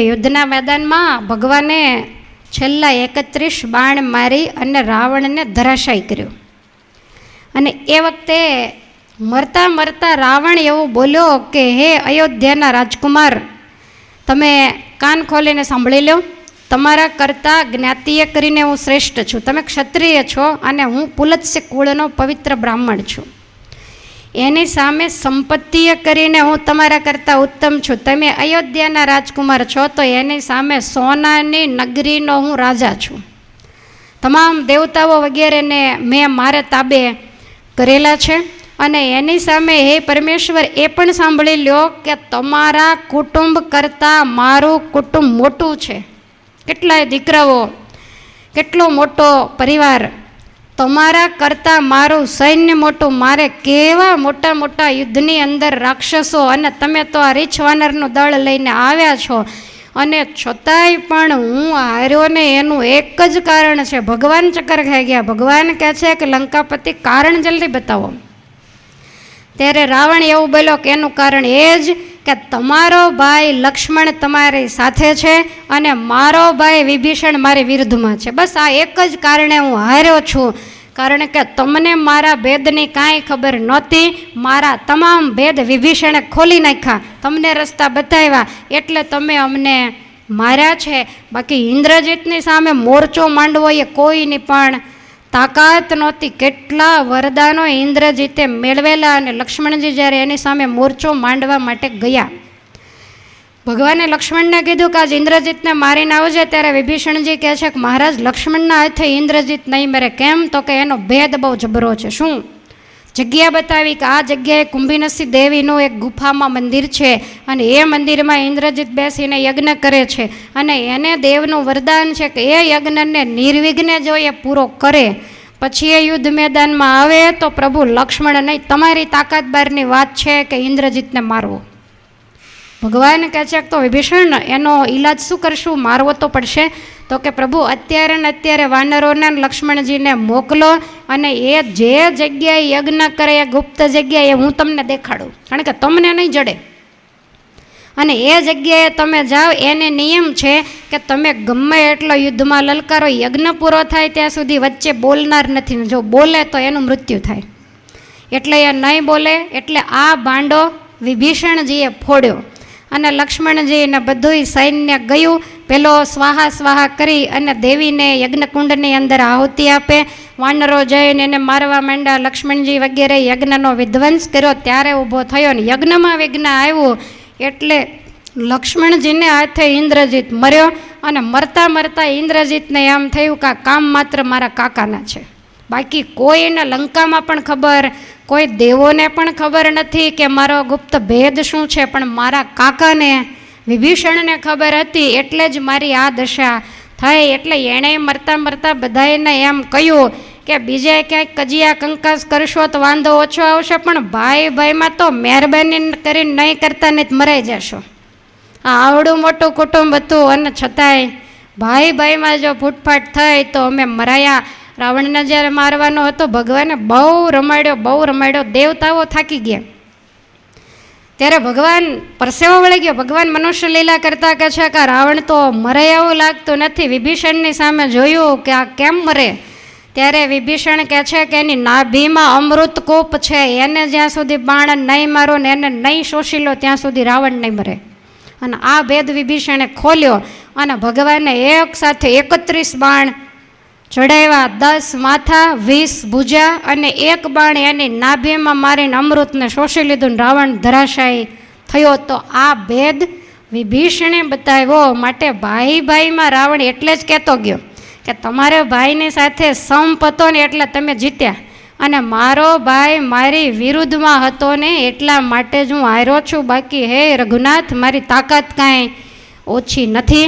યુદ્ધના મેદાનમાં ભગવાને છેલ્લા એકત્રીસ બાણ મારી અને રાવણને ધરાશાયી કર્યો. અને એ વખતે મરતા મરતા રાવણ એવું બોલ્યો કે, હે અયોધ્યાના રાજકુમાર, તમે કાન ખોલીને સાંભળી લો. તમારા કરતાં જ્ઞાતિએ કરીને હું શ્રેષ્ઠ છું. તમે ક્ષત્રિય છો અને હું પુલત્સ્ય કુળનો પવિત્ર બ્રાહ્મણ છું. એની સામે સંપત્તિએ કરીને હું તમારા કરતાં ઉત્તમ છું. તમે અયોધ્યાના રાજકુમાર છો તો એની સામે સોનાની નગરીનો હું રાજા છું. તમામ દેવતાઓ વગેરેને મેં મારે તાબે કરેલા છે અને એની સામે હે પરમેશ્વર, એ પણ સાંભળી લ્યો કે તમારા કુટુંબ કરતાં મારું કુટુંબ મોટું છે. કેટલાય દીકરાઓ, કેટલો મોટો પરિવાર તમારા કરતાં મારું સૈન્ય મોટું, મારે કેવા મોટા મોટા યુદ્ધની અંદર રાક્ષસો અને તમે તો આ રીછ વાનરનું દળ લઈને આવ્યા છો. અને છતાંય પણ હું હાર્યો ને એનું એક જ કારણ છે. ભગવાન ચક્કર ખાઈ ગયા. ભગવાન કહે છે કે, લંકાપતિ, કારણ જલ્દી બતાવો. ત્યારે રાવણ એવું બોલ્યો કે, એનું કારણ એ જ કે તમારો ભાઈ લક્ષ્મણ તમારી સાથે છે અને મારો ભાઈ વિભીષણ મારી વિરુદ્ધમાં છે. બસ આ એક જ કારણે હું હાર્યો છું. કારણ કે તમને મારા ભેદની કાંઈ ખબર નહોતી. મારા તમામ ભેદ વિભીષણે ખોલી નાખ્યા. તમને રસ્તા બતાવ્યા. એટલે તમે અમને માર્યા છે. બાકી ઇન્દ્રજીતની સામે મોરચો માંડવો એ કોઈની પણ તાકાત નહોતી. કેટલા વરદાનો ઇન્દ્રજીતે મેળવેલા અને લક્ષ્મણજી જ્યારે એની સામે મોરચો માંડવા માટે ગયા. ભગવાને લક્ષ્મણને કીધું કે આજ ઇન્દ્રજીતને મારીને આવજે, ત્યારે વિભીષણજી કહે છે કે મહારાજ, લક્ષ્મણના હાથે ઇન્દ્રજીત નહીં મરે. કેમ? તો કે એનો ભેદ બહુ જબરો છે. શું? જગ્યા બતાવી કે આ જગ્યાએ કુંભીનસી દેવીનું એક ગુફામાં મંદિર છે અને એ મંદિરમાં ઇન્દ્રજીત બેસીને યજ્ઞ કરે છે. અને એને દેવનું વરદાન છે કે એ યજ્ઞને નિર્વિઘ્ને જો એ પૂરો કરે, પછી એ યુદ્ધ મેદાનમાં આવે તો પ્રભુ લક્ષ્મણ નહીં, તમારી તાકાત બહારની વાત છે કે ઇન્દ્રજીતને મારવો. ભગવાન કહે છે તો વિભીષણ, એનો ઈલાજ શું કરશું? મારવો તો પડશે. તો કે, પ્રભુ, અત્યારે ને અત્યારે વાનરોને લક્ષ્મણજીને મોકલો અને એ જે જગ્યાએ યજ્ઞ કરે, એ ગુપ્ત જગ્યાએ હું તમને દેખાડું. કારણ કે તમને નહીં જડે. અને એ જગ્યાએ તમે જાઓ, એને નિયમ છે કે તમે ગમે એટલો યુદ્ધમાં લલકારો, યજ્ઞ પૂરો થાય ત્યાં સુધી વચ્ચે બોલનાર નથી. જો બોલે તો એનું મૃત્યુ થાય. એટલે એ નહીં બોલે, એટલે આ ભાંડો વિભીષણજીએ ફોડ્યો. અને લક્ષ્મણજીને બધુંય સૈન્ય ગયું, પેલો સ્વાહા સ્વાહા કરી અને દેવીને યજ્ઞકુંડની અંદર આહુતિ આપે. વાનરો જઈને એને મારવા માંડ્યા, લક્ષ્મણજી વગેરે યજ્ઞનો વિધ્વંસ કર્યો, ત્યારે ઊભો થયો ને યજ્ઞમાં વિઘ્ન આવ્યું. એટલે લક્ષ્મણજીને હાથે ઇન્દ્રજીત મર્યો અને મરતા મરતા ઇન્દ્રજીતને એમ થયું કે કામ માત્ર મારા કાકાના છે. બાકી કોઈને લંકામાં પણ ખબર કોઈ દેવોને પણ ખબર નથી કે મારો ગુપ્ત ભેદ શું છે, પણ મારા કાકાને, વિભીષણને ખબર હતી એટલે જ મારી આ દશા થઈ. એટલે એણે મરતા મરતા બધાને એમ કહ્યું કે બીજે ક્યાંક કજિયા કંકાસ કરશો તો વાંધો ઓછો આવશે, પણ ભાઈ ભાઈમાં તો મહેરબાની કરીને નહીં કરતા તો મરાઈ જશો. આ આવડું મોટું કુટુંબ હતું અને છતાંય ભાઈ ભાઈમાં જો ફૂટફાટ થઈ તો અમે મરાયા. રાવણને જ્યારે મારવાનો હતો, ભગવાને બહુ રમાડ્યો બહુ રમાડ્યો, દેવતાઓ થાકી ગયા. ત્યારે ભગવાન પરસેવો વળી ગયો. ભગવાન મનુષ્ય લીલા કરતા કે છે કે રાવણ તો મરે એવું લાગતું નથી. વિભીષણની સામે જોયું કે આ કેમ મરે? ત્યારે વિભીષણ કહે છે કે એની નાભીમાં અમૃત કૂપ છે. એને જ્યાં સુધી બાણ નહીં મારો ને એને નહીં શોષી લો, ત્યાં સુધી રાવણ નહીં મરે. અને આ ભેદ વિભીષણે ખોલ્યો અને ભગવાને એક સાથે એકત્રીસ બાણ ચડાવ્યા દસ માથા, વીસ ભુજા અને એક બાણ એની નાભીમાં મારીને અમૃતને શોષી લીધું. રાવણ ધરાશાયી થયો તો આ ભેદ વિભીષણે બતાવ્યો. માટે ભાઈ ભાઈમાં રાવણ એટલે જ કહેતો ગયો કે તમારે ભાઈની સાથે સંપ હતો ને એટલે તમે જીત્યા અને મારો ભાઈ મારી વિરુદ્ધમાં હતો ને એટલા માટે જ હું હાર્યો છું. બાકી હે રઘુનાથ, મારી તાકાત કાંઈ ઓછી નથી.